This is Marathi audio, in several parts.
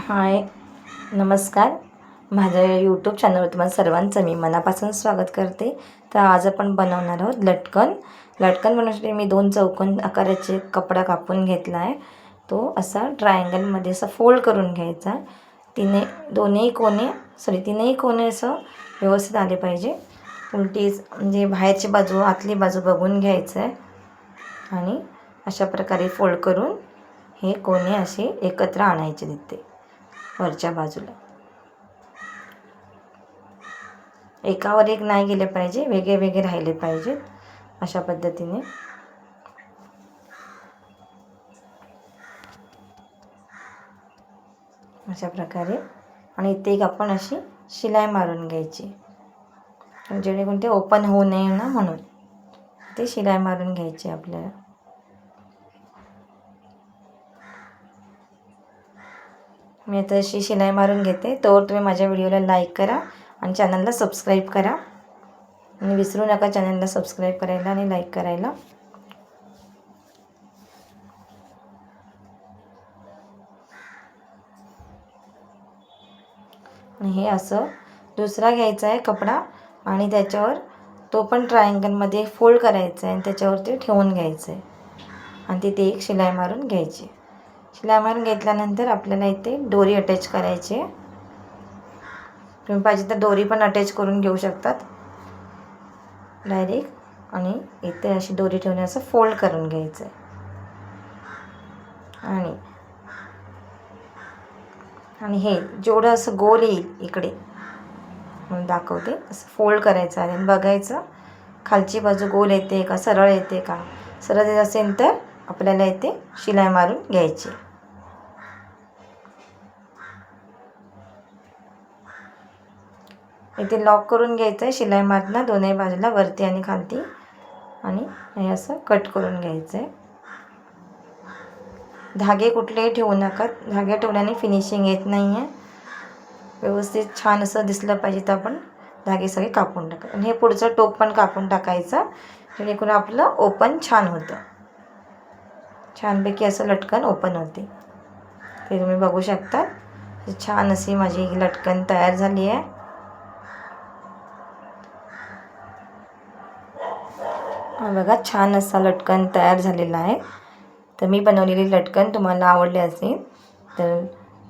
हाय नमस्कार. माझ्या यूट्यूब चॅनलवर तुम्हाला सर्वांचं मी मनापासून स्वागत करते. तर आज आपण बनवणार आहोत लटकन. लटकन बनवण्यासाठी मी दोन चौकोन आकाराचे कपडा कापून घेतला आहे तो असा ट्रायंगलमध्ये असा फोल्ड करून घ्यायचा. तिने दोन्ही कोणे सॉरी तीनही कोणे असं व्यवस्थित आले पाहिजे. उलटीच म्हणजे बाहेरची बाजू आतली बाजू बघून घ्यायचं आहे आणि अशा प्रकारे फोल्ड करून हे कोणे असे एकत्र आणायचे तिथे. वरच्या बाजूला. एकावर एक नाही गेले पाहिजे वेगळे वेगळे राहिले पाहिजेत अशा पद्धतीने. अशा प्रकारे. आणि इथे एक आपण अशी शिलाई मारून घ्यायची. जेणेकरून ते ओपन होऊ नये ना म्हणून. ते शिलाई मारून घ्यायची आपल्याला. मी आता अशी शिलाई मारून घेते. तोवर तुम्ही माझ्या व्हिडिओला लाईक करा आणि चॅनलला सबस्क्राईब करा. आणि विसरू नका चॅनलला सबस्क्राईब करायला आणि लाईक करायला. आणि हे असं दुसरा घ्यायचा आहे कपडा आणि त्याच्यावर तो पण ट्रायंगलमध्ये फोल्ड करायचा आहे आणि त्याच्यावरती ठेवून घ्यायचं आहे. आणि तिथे एक शिलाई मारून घ्यायची शिलामार मारून घेतल्यानंतर आपल्याला इथे दोरी अटॅच करायची आहे. तुम्ही पाहिजे तर दोरी पण अटॅच करून घेऊ शकतात. डायरेक्ट आणि इथे अशी दोरी ठेवून असं फोल्ड करून घ्यायचं आहे. आणि आणि हे जेवढं असं गोल येईल इकडे म्हणून दाखवते. असं फोल्ड करायचं आहे. आणि बघायचं खालची बाजू गोल येते का सरळ येते का? सरळ येत असेल तर आपल्याला इथे शिलाई मारून घ्यायची इथे लॉक करून घ्यायचं आहे शिलाई मारनं दोन्ही बाजूला वरती आणि खालती. आणि हे असं कट करून घ्यायचं आहे धागे कुठलेही ठेवू नका. धागे ठेवल्याने फिनिशिंग येत नाही आहे व्यवस्थित छान असं दिसलं पाहिजे तर आपण धागे सगळे कापून टाका. आणि हे पुढचं टोक पण कापून टाकायचं. जेणेकरून आपलं ओपन छान होतं. छानपैकी असं लटकन ओपन होते. ते तुम्ही बघू शकता. छान अशी माझी लटकन तयार झाली आहे. बघा छान असा लटकन तयार झालेला आहे. तर मी बनवलेली लटकन तुम्हाला आवडले असेल तर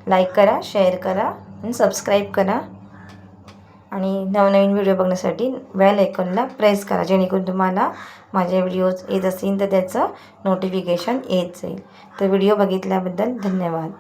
लाईक करा शेअर करा आणि सबस्क्राईब करा. आणि नवनवीन व्हिडिओ बघण्यासाठी वेल आयकॉनला प्रेस करा जेणेकरून तुम्हाला माझे व्हिडिओज येत असतील तर त्याचं नोटिफिकेशन येत जाईल. तर व्हिडिओ बघितल्याबद्दल धन्यवाद.